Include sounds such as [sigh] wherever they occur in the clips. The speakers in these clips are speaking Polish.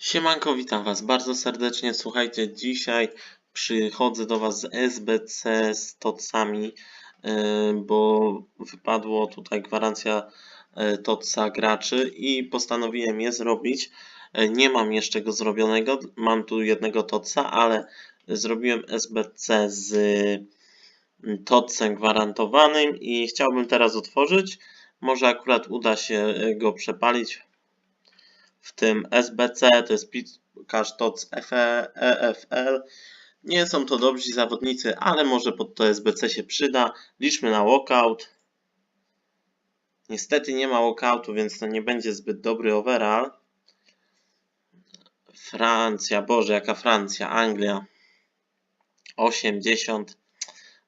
Siemanko, witam Was bardzo serdecznie. Słuchajcie, dzisiaj przychodzę do Was z SBC z TOCami, yy, bo wypadło tutaj gwarancja yy, TOCa graczy i postanowiłem je zrobić. Yy, Nie mam jeszcze go zrobionego, mam tu jednego TOCa, ale zrobiłem SBC z yy, TOCem gwarantowanym i chciałbym teraz otworzyć. Może akurat uda się go przepalić w tym SBC, to jest piłkarz TOC EFL. Nie są to dobrzy zawodnicy, ale może pod to SBC się przyda. Liczmy na walkout. Niestety nie ma walkoutu, więc to nie będzie zbyt dobry overall. Francja, Boże, jaka Francja, Anglia. 80.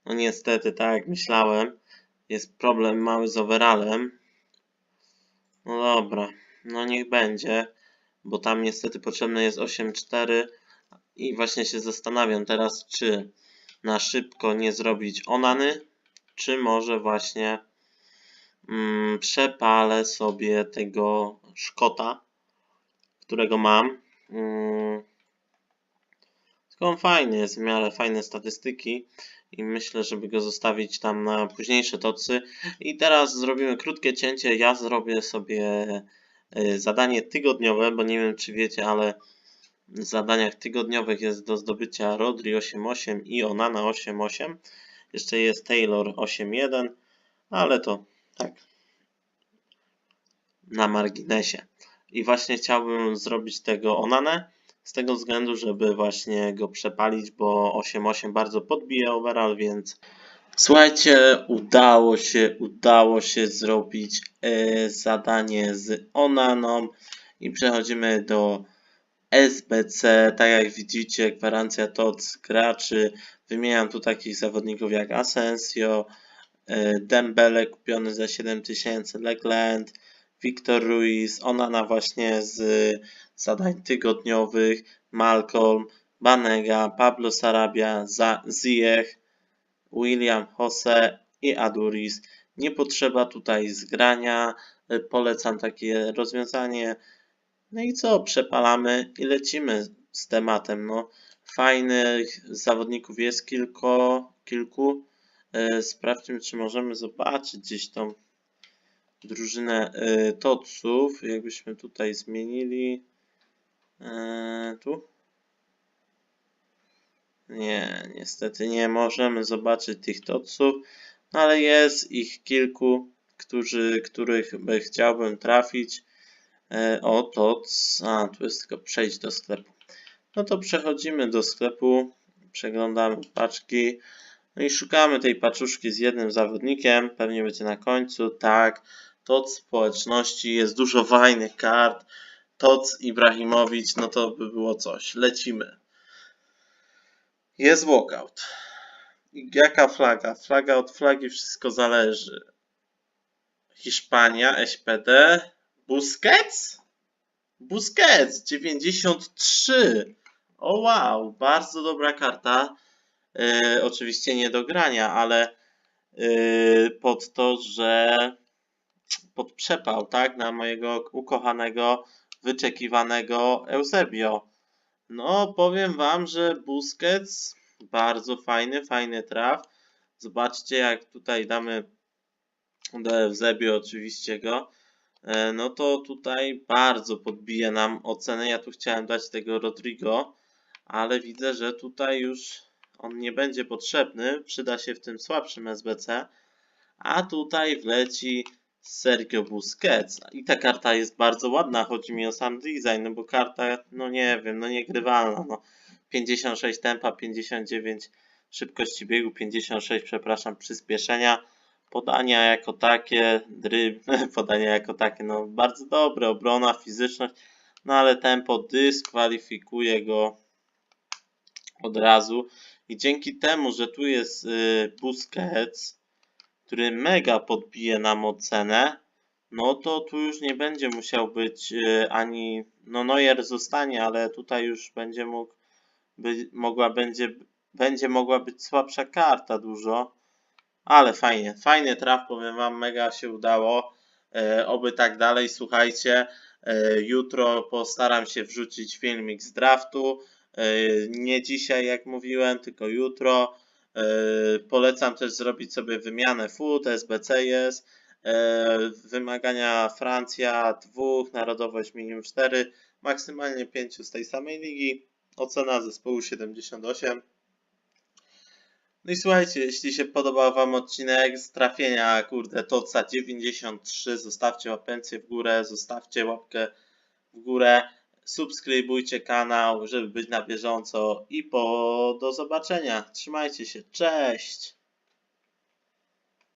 No niestety, tak jak myślałem, jest problem mały z overallem. No dobra, no niech będzie, bo tam niestety potrzebne jest 8.4 i właśnie się zastanawiam teraz, czy na szybko nie zrobić Onany, czy może właśnie mm, przepalę sobie tego Szkota, którego mam. Mm, tylko on fajny jest, w miarę fajne statystyki i myślę, żeby go zostawić tam na późniejsze tocy. I teraz zrobimy krótkie cięcie. Ja zrobię sobie zadanie tygodniowe, bo nie wiem czy wiecie, ale w zadaniach tygodniowych jest do zdobycia Rodri 8.8 i Onana 8.8. Jeszcze jest Taylor 8.1, ale to tak na marginesie. I właśnie chciałbym zrobić tego Onanę z tego względu, żeby właśnie go przepalić, bo 8.8 bardzo podbija overall, więc słuchajcie, udało się, udało się zrobić e, zadanie z Onaną i przechodzimy do SBC, tak jak widzicie, gwarancja TOC graczy, wymieniam tu takich zawodników jak Asensio, e, Dembele kupiony za 7000, Legland, Victor Ruiz, Onana właśnie z zadań tygodniowych, Malcolm, Banega, Pablo Sarabia, Za- Ziyech, William Jose i Aduris. Nie potrzeba tutaj zgrania, polecam takie rozwiązanie. No i co, przepalamy i lecimy z tematem. No, fajnych zawodników jest kilko, kilku. Y, Sprawdźmy, czy możemy zobaczyć gdzieś tą drużynę y, Toców. Jakbyśmy tutaj zmienili. Eee, tu? Nie, niestety nie możemy zobaczyć tych toców, no ale jest ich kilku, którzy, których by chciałbym trafić. Eee, o, toc, a tu jest tylko przejść do sklepu. No to przechodzimy do sklepu, przeglądamy paczki, no i szukamy tej paczuszki z jednym zawodnikiem, pewnie będzie na końcu, tak, toc społeczności, jest dużo fajnych kart, Toc Ibrahimowicz, no to by było coś. Lecimy. Jest walkout. Jaka flaga? Flaga od flagi wszystko zależy. Hiszpania, SPD. Busquets? Busquets 93. O wow, bardzo dobra karta. Yy, oczywiście nie do grania, ale yy, pod to, że pod przepał, tak? Na mojego ukochanego wyczekiwanego Eusebio. No, powiem Wam, że Busquets bardzo fajny, fajny traf. Zobaczcie, jak tutaj damy do Eusebio oczywiście go. E, No to tutaj bardzo podbije nam ocenę. Ja tu chciałem dać tego Rodrigo, ale widzę, że tutaj już on nie będzie potrzebny. Przyda się w tym słabszym SBC. A tutaj wleci Sergio Busquets. I ta karta jest bardzo ładna, chodzi mi o sam design, no bo karta, no nie wiem, no niegrywalna, no. 56 tempa, 59 szybkości biegu, 56, przepraszam, przyspieszenia. Podania jako takie, dryb, [laughs] podania jako takie, no bardzo dobre, obrona, fizyczność, no ale tempo dyskwalifikuje go od razu. I dzięki temu, że tu jest y, Busquets, który mega podbije nam ocenę, no to tu już nie będzie musiał być y, ani, no Neuer zostanie, ale tutaj już będzie mógł, by, mogła, będzie, będzie mogła być słabsza karta dużo, ale fajnie, fajny traf, powiem wam, mega się udało, e, oby tak dalej, słuchajcie, E, Jutro postaram się wrzucić filmik z draftu. E, Nie dzisiaj, jak mówiłem, tylko jutro. E, Polecam też zrobić sobie wymianę FUT, SBC jest. E, Wymagania Francja dwóch, narodowość minimum 4, maksymalnie 5 z tej samej ligi. Ocena zespołu 78. No i słuchajcie, jeśli się podobał Wam odcinek z trafienia, kurde, Toca 93, zostawcie łapencję w górę, zostawcie łapkę w górę, subskrybujcie kanał, żeby być na bieżąco i po do zobaczenia. Trzymajcie się, cześć!